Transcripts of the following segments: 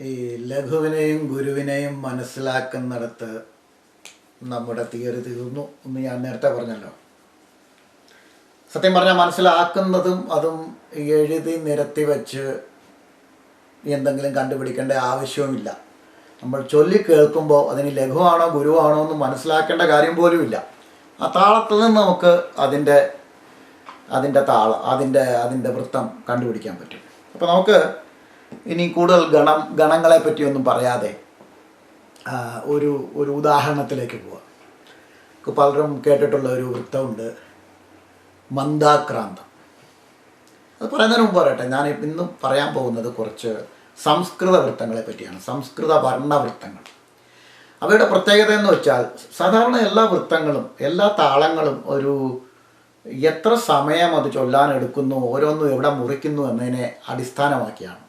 ഈ ലഘുവിനെയും ഗുരുവിനെയും മനസ്സിലാക്കുന്നിടത്ത് നമ്മുടെ തിയറി തീർന്നു എന്ന് ഞാൻ നേരത്തെ പറഞ്ഞല്ലോ. സത്യം പറഞ്ഞാൽ മനസ്സിലാക്കുന്നതും അതും എഴുതി നിരത്തി വെച്ച് എന്തെങ്കിലും കണ്ടുപിടിക്കേണ്ട ആവശ്യവുമില്ല. നമ്മൾ ചൊല്ലി കേൾക്കുമ്പോൾ അതിന് ലഘുവാണോ ഗുരുവാണോ എന്ന് മനസ്സിലാക്കേണ്ട കാര്യം പോലും ഇല്ല. ആ താളത്തിൽ നിന്ന് നമുക്ക് അതിന്റെ അതിന്റെ താളം അതിന്റെ അതിന്റെ വൃത്തം കണ്ടുപിടിക്കാൻ പറ്റും. അപ്പോൾ നമുക്ക് ഇനി കൂടുതൽ ഗണം ഗണങ്ങളെ പറ്റിയൊന്നും പറയാതെ ഒരു ഒരു ഉദാഹരണത്തിലേക്ക് പോവാം. നമുക്ക് പലരും കേട്ടിട്ടുള്ള ഒരു വൃത്തമുണ്ട്. മന്ദാക്രാന്തം. അത് പറയുന്നതിന് മുമ്പ് പറയട്ടെ ഞാൻ ഇന്നും പറയാൻ പോകുന്നത് കുറച്ച് സംസ്കൃത വൃത്തങ്ങളെ പറ്റിയാണ് സംസ്കൃത വർണവൃത്തങ്ങൾ. അവയുടെ പ്രത്യേകത എന്ന് വെച്ചാൽ സാധാരണ എല്ലാ വൃത്തങ്ങളും എല്ലാ താളങ്ങളും ഒരു എത്ര സമയം അത് ചൊല്ലാൻ എടുക്കുന്നു ഓരോന്നും എവിടെ മുറിക്കുന്നു എന്നതിനെ അടിസ്ഥാനമാക്കിയാണ്.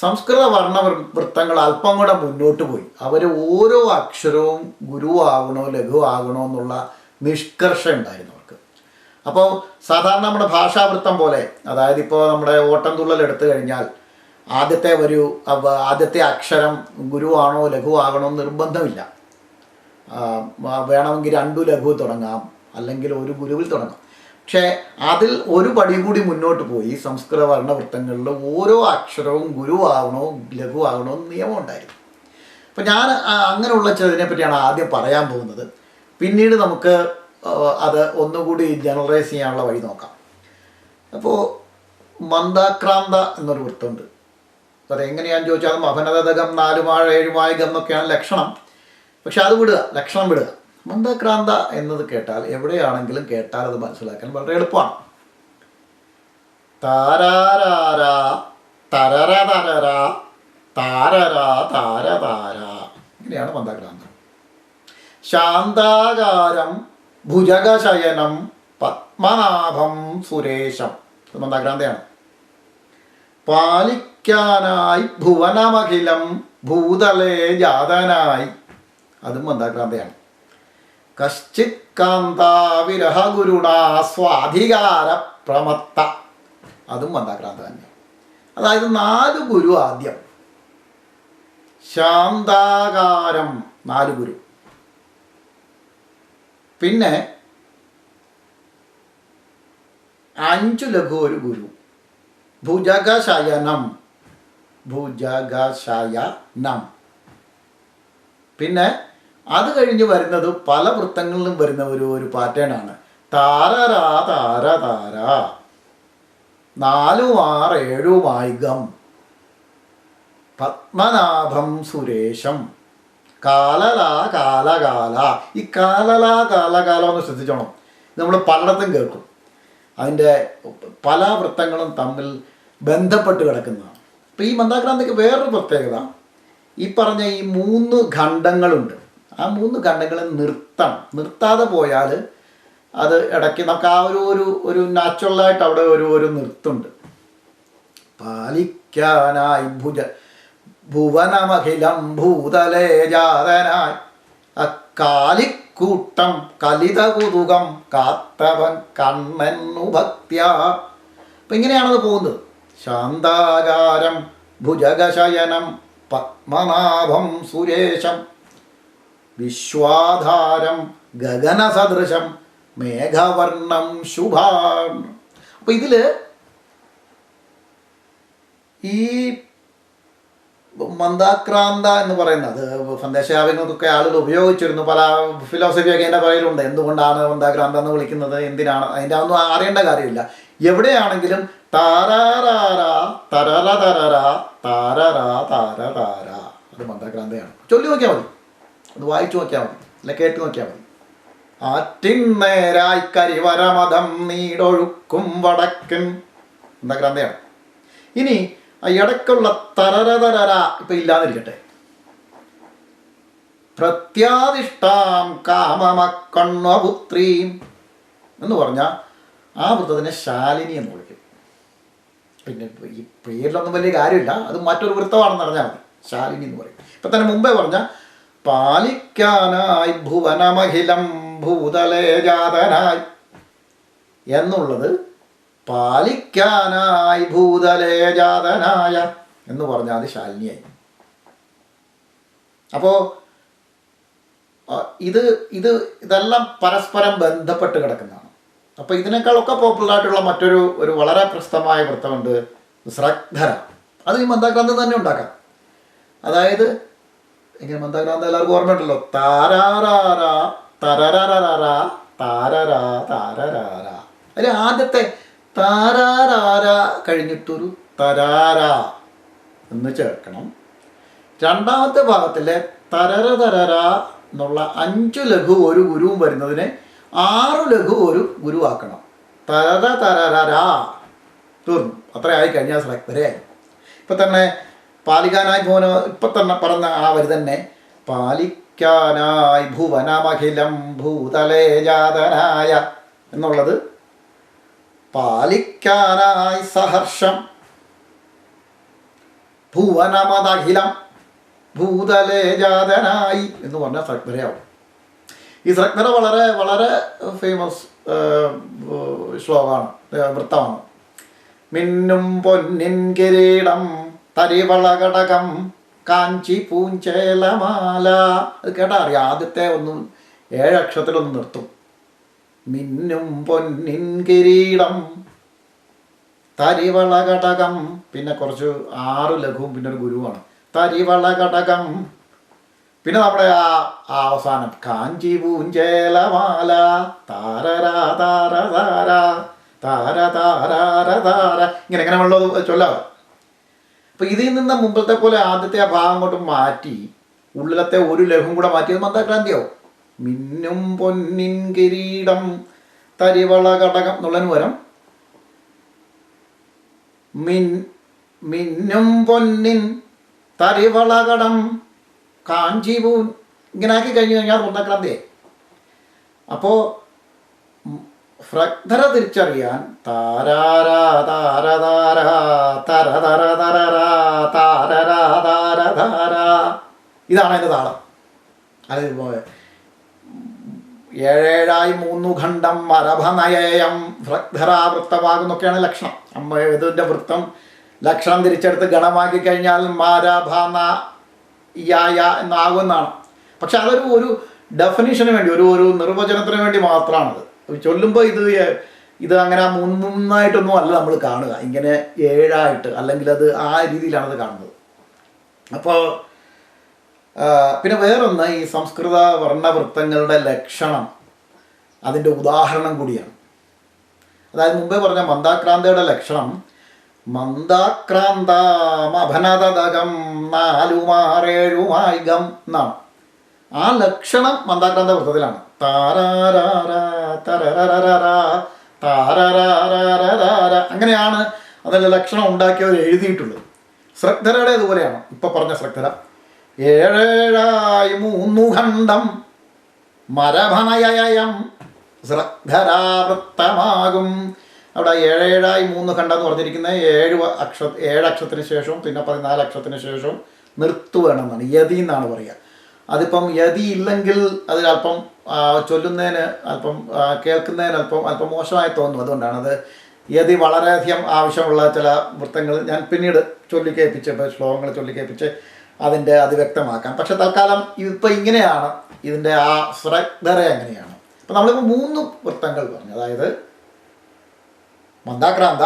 സംസ്കൃത വർണ വൃത്തങ്ങൾ അല്പം കൂടെ മുന്നോട്ട് പോയി. അവർ ഓരോ അക്ഷരവും ഗുരുവാകണോ ലഘുവാകണോ എന്നുള്ള നിഷ്കർഷം ഉണ്ടായിരുന്നു അവർക്ക്. അപ്പോൾ സാധാരണ നമ്മുടെ ഭാഷാവൃത്തം പോലെ അതായത് ഇപ്പോൾ നമ്മുടെ ഓട്ടം ഓട്ടംതുള്ളൽ എടുത്തു കഴിഞ്ഞാൽ ആദ്യത്തെ ഒരു ആദ്യത്തെ അക്ഷരം ഗുരുവാണോ ലഘുവാകണോ നിർബന്ധമില്ല. വേണമെങ്കിൽ രണ്ടു ലഘു തുടങ്ങാം അല്ലെങ്കിൽ ഒരു ഗുരുവിൽ തുടങ്ങാം. പക്ഷേ അതിൽ ഒരു പടി കൂടി മുന്നോട്ട് പോയി. സംസ്കൃത വർണവൃത്തങ്ങളിൽ ഓരോ അക്ഷരവും ഗുരുവാകണോ ലഘുവാകണോ നിയമം ഉണ്ടായിരുന്നു. അപ്പം ഞാൻ അങ്ങനെയുള്ള ചിലതിനെ പറ്റിയാണ് ആദ്യം പറയാൻ പോകുന്നത്. പിന്നീട് നമുക്ക് അത് ഒന്നുകൂടി ജനറലൈസ് ചെയ്യാനുള്ള വഴി നോക്കാം. അപ്പോൾ മന്ദാക്രാന്ത എന്നൊരു വൃത്തമുണ്ട്. അത് എങ്ങനെയാണെന്ന് ചോദിച്ചാൽ മഭനതകം നാലുമാഴ ഏഴുമായകം എന്നൊക്കെയാണ് ലക്ഷണം. പക്ഷെ അത് വിടുക ലക്ഷണം വിടുക. മന്ദാക്രാന്ത എന്നത് കേട്ടാൽ എവിടെയാണെങ്കിലും കേട്ടാൽ അത് മനസ്സിലാക്കാൻ വളരെ എളുപ്പമാണ്. ഇങ്ങനെയാണ് മന്ദാക്രാന്ത. ശാന്താകാരം ഭുജകശയനം പത്മനാഭം സുരേശം. ഇത് മന്ദാക്രാന്തയാണ്. പാലിക്കാനായി ഭുവനമഖിലം ഭൂതലേ ജാതനായി. അതും മന്ദാക്രാന്തയാണ്. കശ്ചിത് കാന്താവിരഹ ഗുരുണാ സ്വാധികാര പ്രമത്ത അതും മന്ദാക്രാന്ത തന്നെ. അതായത് നാല് ഗുരു ആദ്യം. ശാന്താകാരം നാല് ഗുരു. പിന്നെ അഞ്ചു ലഘു ഒരു ഗുരു. ഭുജഗശയനം. ഭുജഗശയനം. പിന്നെ അത് കഴിഞ്ഞ് വരുന്നത് പല വൃത്തങ്ങളിലും വരുന്ന ഒരു ഒരു പാറ്റേൺ ആണ്. താരരാ താര താര. നാലും ആറ് ഏഴുമായി ഗം പത്മനാഭം സുരേശം. കാലലാ കാലകാല. ഈ കാലലാ കാലകാല ഒന്ന് ശ്രദ്ധിച്ചോണം. നമ്മൾ പലയിടത്തും കേൾക്കും. അതിന്റെ പല വൃത്തങ്ങളും തമ്മിൽ ബന്ധപ്പെട്ട് കിടക്കുന്നതാണ്. അപ്പോൾ ഈ മന്ദാക്രാന്തിക്ക് വേറൊരു പ്രത്യേകത. ഈ പറഞ്ഞ ഈ മൂന്ന് ഖണ്ഡങ്ങളുണ്ട്. ആ മൂന്ന് ഖണ്ഡങ്ങൾ നിർത്തണം. നിർത്താതെ പോയാൽ അത് ഇടയ്ക്ക് നമുക്ക് ആ ഒരു ഒരു ഒരു നാച്ചുറലായിട്ട് അവിടെ ഒരു ഒരു നിർത്തുണ്ട്. പാലിക്കാനായി ഭുജ ഭുവനമഖിലം ഭൂതലേ ജാതനായി. അക്കാലിക്കൂട്ടം കലിത കുതുകം കാത്തവൻ കണ്ണെന്നു ഭക്തിയ. അപ്പം ഇങ്ങനെയാണത് പോകുന്നത്. ശാന്താകാരം ഭുജഗശയനം പത്മനാഭം സുരേശം വിശ്വാധാരം ഗഗനസദൃശം മേഘവർണം ശുഭാൻ അപ്പം ഇതിൽ ഈ മന്ദാക്രാന്ത എന്ന് പറയുന്നത് സന്ദേശാവിനൊക്കെ ആളുകൾ ഉപയോഗിച്ചിരുന്നു. പല ഫിലോസഫിയൊക്കെ എന്റെ പറയലുണ്ട് എന്തുകൊണ്ടാണ് മന്ദാക്രാന്ത എന്ന് വിളിക്കുന്നത്? എന്തിനാണ്? അതിന്റെ ഒന്നും അറിയേണ്ട കാര്യമില്ല. എവിടെയാണെങ്കിലും താരാരാര തരറ തരറ താരറ താര താര അത് മന്ദാക്രാന്തയാണ്. ചൊല്ലി നോക്കിയാൽ മതി. അത് വായിച്ചു നോക്കിയാൽ മതി. അല്ല കേട്ട് നോക്കിയാൽ മതി. ആറ്റിന്മേരായി കരിവരമതം നീടൊഴുക്കും വടക്കൻ മന്ദാക്രാന്തയാണ് ഇനി ആ ഇടയ്ക്കുള്ള തരരതരര ഇപ്പൊ ഇല്ലാതിരിക്കട്ടെ. പ്രത്യാതിഷ്ഠാം കാമമക്കണ്ണപുത്രീം എന്ന് പറഞ്ഞാൽ ആ വൃത്തത്തിനെ ശാലിനി എന്ന് വിളിക്കും. പിന്നെ ഈ പേരിലൊന്നും വലിയ കാര്യമില്ല. അത് മറ്റൊരു വൃത്തമാണെന്ന് അറിഞ്ഞാൽ മതി. ശാലിനി എന്ന് പറയും. ഇപ്പം തന്നെ മുമ്പേ പറഞ്ഞ പാലിക്കാനായി ഭുവനമഖിലം ഭൂതലേ ജാതനായി. എന്നുള്ളത് പാലിക്കാനായി ഭൂതലേ ജാതനായ എന്ന് പറഞ്ഞാൽ ശാലിനിയായി. അപ്പോൾ ഇത് ഇത് ഇതെല്ലാം പരസ്പരം ബന്ധപ്പെട്ട് കിടക്കുന്നതാണ്. അപ്പോൾ ഇതിനേക്കാളൊക്കെ പോപ്പുലറായിട്ടുള്ള മറ്റൊരു ഒരു വളരെ പ്രശസ്തമായ വൃത്തമുണ്ട് ശ്രദ്ധര. അത് ഈ മന്ദഗ്രന്ഥം തന്നെ ഉണ്ടാക്കാം. അതായത് എങ്ങനെ മന്ദഗ്രാന്ത എല്ലാവർക്കും ഓർമ്മയുണ്ടല്ലോ? താരാറാര തരരരര താരരാ താരരാര. അതിൽ ആദ്യത്തെ താരാറാര കഴിഞ്ഞിട്ടൊരു തരാര എന്ന് ചേർക്കണം. രണ്ടാമത്തെ ഭാഗത്തിലെ തരര തരര എന്നുള്ള അഞ്ചു ലഘു ഒരു ഗുരുവും വരുന്നതിന് ആറ് ലഘു ഒരു ഗുരുവാക്കണം. തരര തരര തീർന്നു. അത്രയായി കഴിഞ്ഞാൽ വരെയായി ഇപ്പൊ തന്നെ പാലിക്കാനായി ഭുവന ഇപ്പം തന്നെ പറഞ്ഞ ആ വരി തന്നെ. പാലിക്കാനായി ഭുവനമഖിലം ഭൂതലേ ജാതനായ എന്നുള്ളത് പാലിക്കാനായി സഹർഷം ഭുവനമതഖിലം ഭൂതലേ ജാതനായി എന്ന് പറഞ്ഞ സഗ്നരയാവും ഈ സഗ്നര വളരെ വളരെ ഫേമസ് ശ്ലോകമാണ് വൃത്തമാണ്. മിന്നും പൊന്നിൻ കിരീടം തരിവളകടകം കാഞ്ചി പൂഞ്ചേലമാല. അത് കേട്ടാ അറിയാം ആദ്യത്തെ ഒന്നും ഏഴക്ഷരത്തിലൊന്ന് നിർത്തും. മിന്നും പൊന്നിൻ കിരീടം. തരിവളകടകം പിന്നെ കുറച്ച് ആറ് ലഘുവും പിന്നെ ഒരു ഗുരുവാണ്. തരിവളകടകം പിന്നെ നമ്മുടെ ആ അവസാനം കാഞ്ചി പൂഞ്ചേലമാല. താരരാ താര താര താര താര താര ഇങ്ങനെ എങ്ങനെ ഉള്ളത് ചൊല്ലാതെ അപ്പൊ ഇതിൽ നിന്ന് മുമ്പത്തെ പോലെ ആദ്യത്തെ ആ ഭാഗം കൊണ്ട് മാറ്റി ഉള്ളിലത്തെ ഒരു ലഘും കൂടെ മാറ്റിയത് മന്ദാക്രാന്തിയാവും. മിന്നും പൊന്നിൻ കിരീടം തരിവള ഘടകം എന്നുള്ളതിന് പകരം മിൻ മിന്നും പൊന്നിൻ തരിവളകടം കാഞ്ചീപൂൻ ഇങ്ങനെ ആക്കി കഴിഞ്ഞു കഴിഞ്ഞാൽ മുന്തക്രാന്തിയെ അപ്പോൾ ഫ്രഗ്ധര തിരിച്ചറിയാൻ താരാരാ താര താര തര തര തരരാ താര ഇതാണ് അതിന്റെ താളം. അത് ഏഴേഴായി മൂന്നു ഖണ്ഡം മരഭനയം വൃത്തമാകുന്നൊക്കെയാണ് ലക്ഷണം. അമ്മ ഇതിന്റെ വൃത്തം ലക്ഷണം തിരിച്ചെടുത്ത് ഗണമാക്കി കഴിഞ്ഞാൽ മരഭന യായ എന്നാകുമെന്നാണ് പക്ഷെ അതൊരു ഒരു ഡെഫിനിഷന് വേണ്ടി ഒരു ഒരു നിർവചനത്തിന് വേണ്ടി മാത്രമാണത്. ചൊല്ലുമ്പോൾ ഇത് ഇത് അങ്ങനെ മൂന്നായിട്ടൊന്നും അല്ല നമ്മൾ കാണുക. ഇങ്ങനെ ഏഴായിട്ട് അല്ലെങ്കിൽ അത് ആ രീതിയിലാണ് കാണുന്നത്. അപ്പോൾ പിന്നെ വേറൊന്ന് ഈ സംസ്കൃത വർണവൃത്തങ്ങളുടെ ലക്ഷണം അതിന്റെ ഉദാഹരണം കൂടിയാണ്. അതായത് മുമ്പേ പറഞ്ഞ മന്ദാക്രാന്തയുടെ ലക്ഷണം മന്ദാക്രാന്തമഭനതകം നാലുമാറേഴുമായികം എന്നാണ് ആ ലക്ഷണം മന്ദാക്രാന്ത വൃത്തത്തിലാണ്. അങ്ങനെയാണ് അതിന്റെ ലക്ഷണം ഉണ്ടാക്കിയവർ എഴുതിയിട്ടുള്ളത്. ശ്രദ്ധരയുടെ ഇതുപോലെയാണ്. ഇപ്പൊ പറഞ്ഞ ശ്രദ്ധര. ഏഴേഴായി മൂന്നു ഖണ്ഡം മരഭനയം ശ്രദ്ധരാവൃത്തമാകും. അവിടെ ഏഴേഴായി മൂന്ന് ഖണ്ഡം എന്ന് പറഞ്ഞിരിക്കുന്നത് ഏഴ് അക്ഷ ഏഴ് ശേഷവും പിന്നെ പതിനാല് അക്ഷത്തിന് ശേഷവും നിർത്തു വേണമെന്നാണ് യതി എന്നാണ് പറയുക. അതിപ്പം യതി ഇല്ലെങ്കിൽ അതിൽ അല്പം ചൊല്ലുന്നതിന് അല്പം കേൾക്കുന്നതിന് അല്പം അല്പം മോശമായി തോന്നും. അതുകൊണ്ടാണ് അത് യതി വളരെയധികം ആവശ്യമുള്ള ചില വൃത്തങ്ങൾ ഞാൻ പിന്നീട് ചൊല്ലിക്കേൽപ്പിച്ച് ഇപ്പോൾ ശ്ലോകങ്ങൾ ചൊല്ലിക്കേൽപ്പിച്ച് അതിന്റെ അത് വ്യക്തമാക്കാം പക്ഷെ തൽക്കാലം ഇപ്പം ഇങ്ങനെയാണ്. ഇതിന്റെ ആ ശ്രദ്ധര എങ്ങനെയാണ് അപ്പം നമ്മളിപ്പോൾ മൂന്ന് വൃത്തങ്ങൾ പറഞ്ഞു. അതായത് മന്ദാക്രാന്ത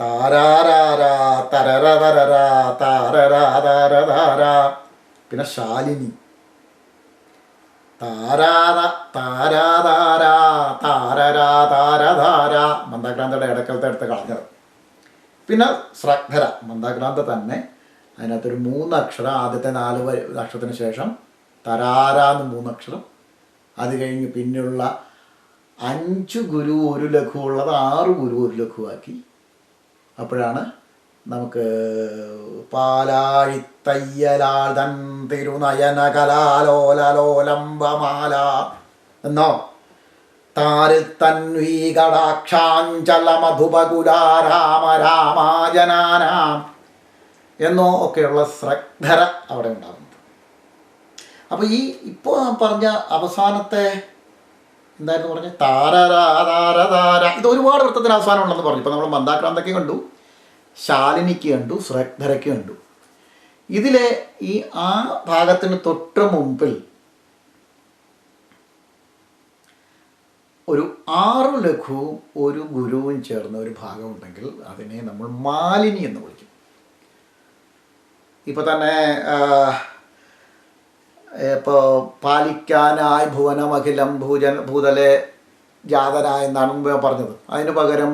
താരാരാരാ തരര തരര താരരാ താര താര പിന്നെ ശാലിനി. മന്ദാക്രാന്തയുടെ ഇടക്കലത്തെ എടുത്ത് കളഞ്ഞത്. പിന്നെ ശ്രദ്ധര മന്ദാക്രാന്ത തന്നെ അതിനകത്തൊരു മൂന്നക്ഷരം ആദ്യത്തെ നാല് അക്ഷരത്തിന് ശേഷം തരാരാന്ന് മൂന്നക്ഷരം. അത് കഴിഞ്ഞ് പിന്നെയുള്ള അഞ്ച് ഗുരു ഒരു ലഘു ഉള്ളത് ആറ് ഗുരു ഒരു ലഘുവാക്കി. അപ്പോഴാണ് നമുക്ക് പാലാഴിത്തയ്യലാൾ തൻ തിരുനയന കലാലോലലോലംബമാല എന്നോ? താരിൽ തന്വീകടാക്ഷാഞ്ചല മധുപകുലാരാമ രാമാജനാനാം എന്നോ ഒക്കെയുള്ള ശ്രദ്ധര അവിടെ ഉണ്ടാകുന്നത് അപ്പോൾ ഈ ഇപ്പോ പറഞ്ഞ അവസാനത്തെ എന്തായിരുന്നു പറഞ്ഞ? താര ഇത് ഒരുപാട് വൃത്തത്തിന് അവസാനം ഉണ്ടെന്ന് പറഞ്ഞു. ഇപ്പോൾ നമ്മൾ മന്ദാക്രാന്തൊക്കെ കണ്ടു. ശാലിനിക്ക് കണ്ടു ശ്രദ്ധരയ്ക്ക് കണ്ടു. ഇതിലെ ഈ ആ ഭാഗത്തിന് തൊട്ട് മുമ്പിൽ ഒരു ആറു ലഘുവും ഒരു ഗുരുവും ചേർന്ന ഒരു ഭാഗമുണ്ടെങ്കിൽ അതിനെ നമ്മൾ മാലിനി എന്ന് വിളിക്കും. ഇപ്പൊ തന്നെ ഇപ്പോൾ പാലിക്കാനായി ഭുവനമഖിലം ഭൂജൻ ഭൂതലെ ജാതനായെന്നാണ് മുമ്പ് പറഞ്ഞത്. അതിന് പകരം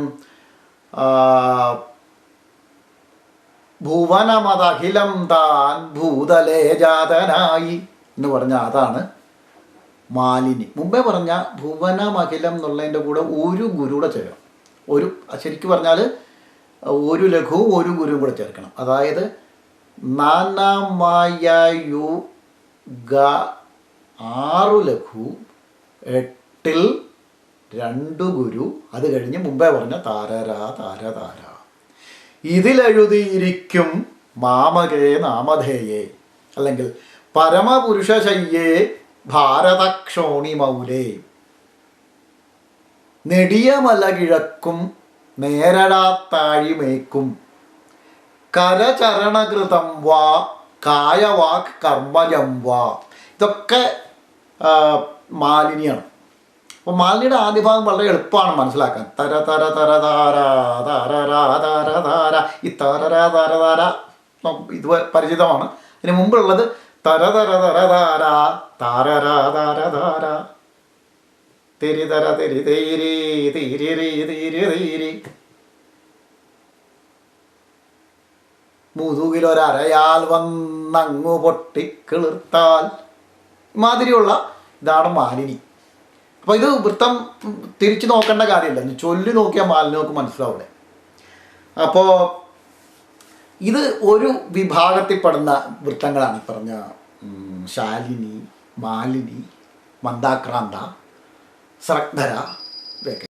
ഭുവനമതഖിലം താൻ ഭൂതലേ ജാതനായി എന്ന് പറഞ്ഞ അതാണ് മാലിനി. മുമ്പേ പറഞ്ഞ ഭുവനമഖിലം എന്നുള്ളതിന്റെ കൂടെ ഒരു ഗുരുവിടെ ചേരണം. ഒരു ശരിക്കും പറഞ്ഞാൽ ഒരു ലഘുവും ഒരു ഗുരുവും കൂടെ ചേർക്കണം. അതായത് നാനാമായു ഗ ആറു ലഘു എട്ടിൽ രണ്ടു ഗുരു. അത് കഴിഞ്ഞ് മുമ്പേ പറഞ്ഞ താരരാ താര താര. ഇതിലെഴുതിയിരിക്കും മാമകേ നാമധേയേ അല്ലെങ്കിൽ പരമപുരുഷശയ്യേ ഭാരതക്ഷോണി മൗലേ നെടിയ മല കിഴക്കും നേരടാത്താഴിമേക്കും. കരചരണകൃതം വാ കായവാക് കർമ്മജം വാ. ഇതൊക്കെ മാലിന്യാണ്. അപ്പോൾ മാലിനിയുടെ ആദ്യ ഭാഗം വളരെ എളുപ്പമാണ് മനസ്സിലാക്കാൻ. തര തര തര താര താര തര താര ഈ തര താര താര ഇത് പരിചിതമാണ്. ഇതിന് മുമ്പുള്ളത് തര തര തര താര താര തര താര താര തിരി തര തിരി തീരി തീരി തീരി. മുതുകിലൊരരയാൽ വന്നങ്ങു പൊട്ടിക്കിളിർത്താൽ. മാതിരിയുള്ള ഇതാണ് മാലിനി. അപ്പോൾ ഇത് വൃത്തം തിരിച്ചു നോക്കേണ്ട കാര്യമില്ല. ചൊല്ലു നോക്കിയാൽ നോക്ക് മനസ്സിലാവില്ലേ അപ്പോ ഇത് ഒരു വിഭാഗത്തിൽപ്പെടുന്ന വൃത്തങ്ങളാണ് പറഞ്ഞ ശാലിനി മാലിനി മന്ദാക്രാന്ത സ്രഗ്ധര ഇവയൊക്കെ.